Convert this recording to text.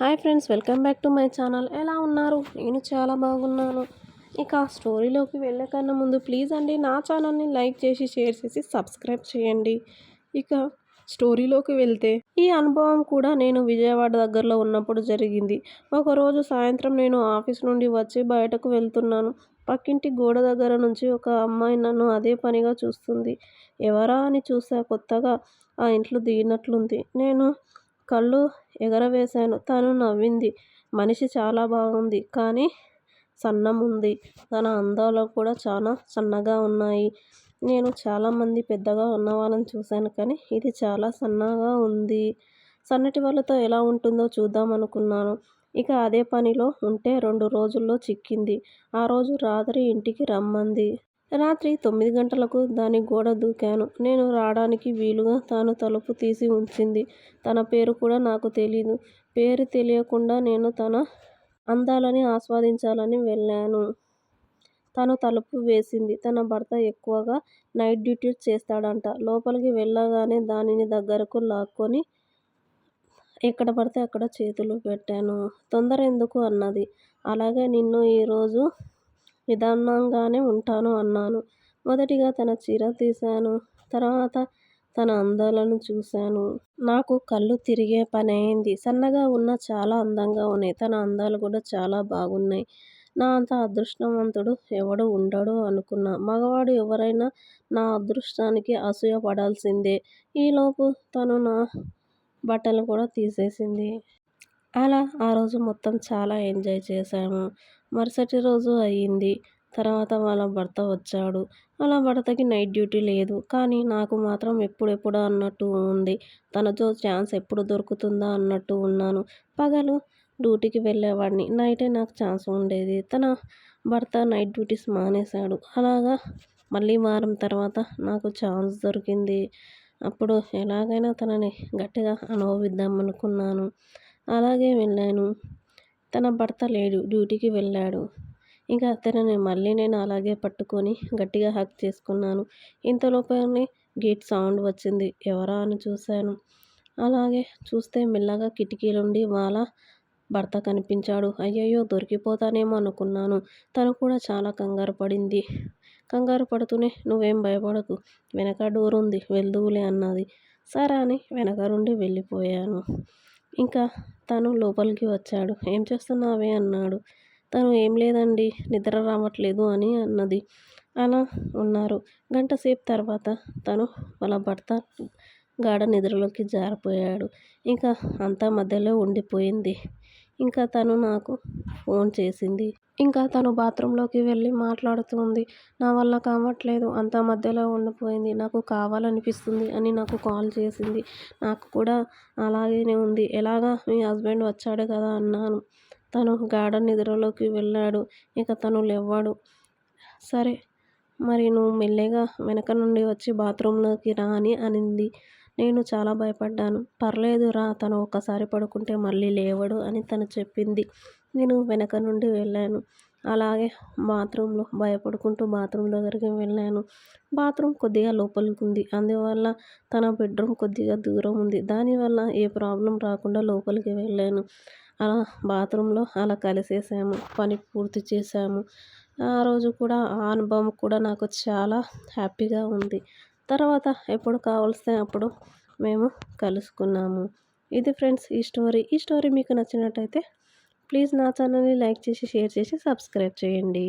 Hi friends welcome back to my channel. ఎలా ఉన్నారు? నేను చాలా బాగున్నాను. ఇక స్టోరీలోకి వెళ్ళే కన్నా ముందు ప్లీజ్ అండి నా ఛానల్ని లైక్ చేసి షేర్ చేసి సబ్స్క్రైబ్ చేయండి. ఇక స్టోరీలోకి వెళ్తే ఈ అనుభవం కూడా నేను విజయవాడ దగ్గరలో ఉన్నప్పుడు జరిగింది. ఒకరోజు సాయంత్రం నేను ఆఫీస్ నుండి వచ్చి బయటకు వెళ్తున్నాను. పక్కింటి గోడ దగ్గర నుంచి ఒక అమ్మాయి నన్ను అదే పనిగా చూస్తుంది. ఎవరా అని చూసా కొత్తగా ఆ ఇంట్లో దిగినట్లుంది. నేను కళ్ళు ఎగరవేశాను. తను నవ్వింది. మనిషి చాలా బాగుంది. కానీ సన్నం ఉంది తన అందాలు కూడా చాలా సన్నగా ఉన్నాయి. నేను చాలామంది పెద్దగా ఉన్న వాళ్ళని చూశాను కానీ ఇది చాలా సన్నగా ఉంది. సన్నటి వాళ్ళతో ఎలా ఉంటుందో చూద్దాం అనుకున్నాను. ఇక అదే పనిలో ఉంటే రెండు రోజుల్లో చిక్కింది. ఆ రోజు రాత్రి ఇంటికి రమ్మంది. రాత్రి తొమ్మిది గంటలకు దాని గోడ దూకాను. నేను రావడానికి వీలుగా తాను తలుపు తీసి ఉంచింది. తన పేరు కూడా నాకు తెలీదు. పేరు తెలియకుండా నేను తన అందాలని ఆస్వాదించాలని వెళ్ళాను. తను తలుపు వేసింది. తన భర్త ఎక్కువగా నైట్ డ్యూటీ చేస్తాడంట. లోపలికి వెళ్ళగానే దానిని దగ్గరకు లాక్కొని ఎక్కడ పడితే అక్కడ చేతులు పెట్టాను. తొందర ఎందుకు అన్నది. అలాగే నిన్ను ఈరోజు నిదానంగానే ఉంటాను అన్నాను. మొదటిగా తన చీర తీశాను. తర్వాత తన అందాలను చూశాను. నాకు కళ్ళు తిరిగే పని అయింది. సన్నగా ఉన్న చాలా అందంగా ఉన్నాయి. తన అందాలు కూడా చాలా బాగున్నాయి. నా అంత అదృష్టవంతుడు ఎవడు ఉండడు అనుకున్నా. మగవాడు ఎవరైనా నా అదృష్టానికి అసూయ పడాల్సిందే. ఈలోపు తను నా బట్టలు కూడా తీసేసింది. అలా ఆ రోజు మొత్తం చాలా ఎంజాయ్ చేశాము. మరుసటి రోజు అయ్యింది. తర్వాత వాళ్ళ భర్త వచ్చాడు. వాళ్ళ భర్తకి నైట్ డ్యూటీ లేదు. కానీ నాకు మాత్రం ఎప్పుడెప్పుడు అన్నట్టు ఉంది. తనతో ఛాన్స్ ఎప్పుడు దొరుకుతుందా అన్నట్టు ఉన్నాను. పగలు డ్యూటీకి వెళ్ళేవాడిని. నైటే నాకు ఛాన్స్ ఉండేది. తన భర్త నైట్ డ్యూటీస్ మానేశాడు. అలాగా మళ్ళీ వారం తర్వాత నాకు ఛాన్స్ దొరికింది. అప్పుడు ఎలాగైనా తనని గట్టిగా అనుభవిద్దాం అనుకున్నాను అలాగే వెళ్ళాను. తన భర్త లేడు డ్యూటీకి వెళ్ళాడు. ఇంకా తనని మళ్ళీ నేను అలాగే పట్టుకొని గట్టిగా హక్ చేసుకున్నాను. ఇంతలోపలనే గేట్ సౌండ్ వచ్చింది. ఎవరా అని చూశాను. అలాగే చూస్తే మెల్లగా కిటికీలుండి వాళ్ళ భర్త కనిపించాడు. అయ్యయ్యో దొరికిపోతానేమో అనుకున్నాను. తను కూడా చాలా కంగారు పడింది. కంగారు పడుతూనే నువ్వేం భయపడకు. వెనక డోర్ ఉంది. వెళ్దువులే అన్నది. సరే అని వెనక నుండి వెళ్ళిపోయాను. ఇంకా తను లోపలికి వచ్చాడు. ఏం చేస్తున్నావే? అన్నాడు. తను ఏం లేదండి నిద్ర రావట్లేదు అని అన్నది. అలా ఉన్నారు. గంట సేపు తర్వాత తను వాళ్ళ భర్త గాఢ నిద్రలోకి జారిపోయాడు. ఇంకా అంతా మధ్యలో ఉండిపోయింది. ఇంకా తను నాకు ఫోన్ చేసింది. ఇంకా తను బాత్రూంలోకి వెళ్ళి మాట్లాడుతుంది. నా వల్ల కావట్లేదు. అంతా మధ్యలో ఉండిపోయింది. నాకు కావాలనిపిస్తుంది అని నాకు కాల్ చేసింది. నాకు కూడా అలాగే ఉంది. ఎలాగా మీ హస్బెండ్ వచ్చాడు కదా అన్నాను. తను గార్డెన్ నిద్రలోకి వెళ్ళాడు. ఇక తను లేవాడు. సరే మరి నువ్వు మెల్లగా వెనక నుండి వచ్చి బాత్రూంలోకి రా అని అనింది. నేను చాలా భయపడ్డాను. పర్లేదు రా తను ఒక్కసారి పడుకుంటే మళ్ళీ లేవడు అని తను చెప్పింది. నేను వెనక నుండి వెళ్ళాను. అలాగే బాత్రూంలో భయపడుకుంటూ బాత్రూమ్ దగ్గరికి వెళ్ళాను. బాత్రూమ్ కొద్దిగా లోపలికి ఉంది. అందువల్ల తన బెడ్రూమ్ కొద్దిగా దూరం ఉంది. దానివల్ల ఏ ప్రాబ్లం రాకుండా లోపలికి వెళ్ళాను. అలా బాత్రూంలో అలా కలిసేసాము. పని పూర్తి చేసాము ఆ రోజు కూడా ఆ అనుభవం కూడా నాకు చాలా హ్యాపీగా ఉంది. తర్వాత ఎప్పుడు కావాల్సిన అప్పుడు మేము కలుసుకున్నాము. ఇది ఫ్రెండ్స్ ఈ స్టోరీ. ఈ స్టోరీ మీకు నచ్చినట్టయితే ప్లీజ్ నా ఛానల్ని లైక్ చేసి షేర్ చేసి సబ్స్క్రైబ్ చేయండి.